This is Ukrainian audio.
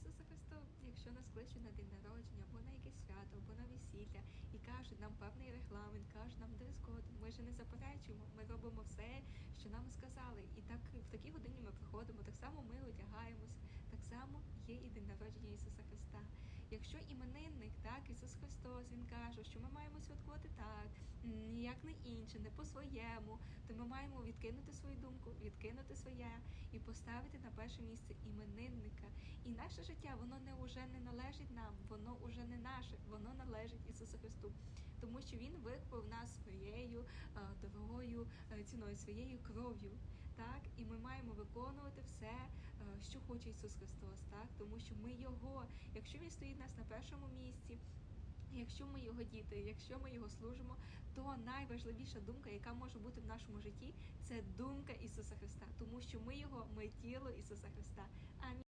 Ісуса Христа, якщо нас кличуть на день народження, або на якесь свято, або на весілля, і кажуть нам певний регламент, кажуть нам дрес-код, ми ж не заперечуємо, ми робимо все, що нам сказали. І так в такій годині ми приходимо, так само ми одягаємося, так само є і день народження Ісуса Христа. Якщо іменинник, так, Ісус Христос, Він каже, що ми маємо святкувати так, ніяк не інше, не по-своєму, то ми маємо відкинути свою думку, відкинути своє і поставити на перше місце іменинника. І наше життя, воно не уже не належить нам, воно уже не наше, воно належить Ісусу Христу, тому що Він викупив нас своєю е, дорогою е, ціною, своєю кров'ю. Так, і ми маємо виконувати все, е, що хоче Ісус Христос, так, тому що ми Його, якщо Він стоїть нас на першому місці. Якщо ми його діти, якщо ми його служимо, то найважливіша думка, яка може бути в нашому житті, це думка Ісуса Христа, тому що ми його, ми тіло Ісуса Христа. Амінь.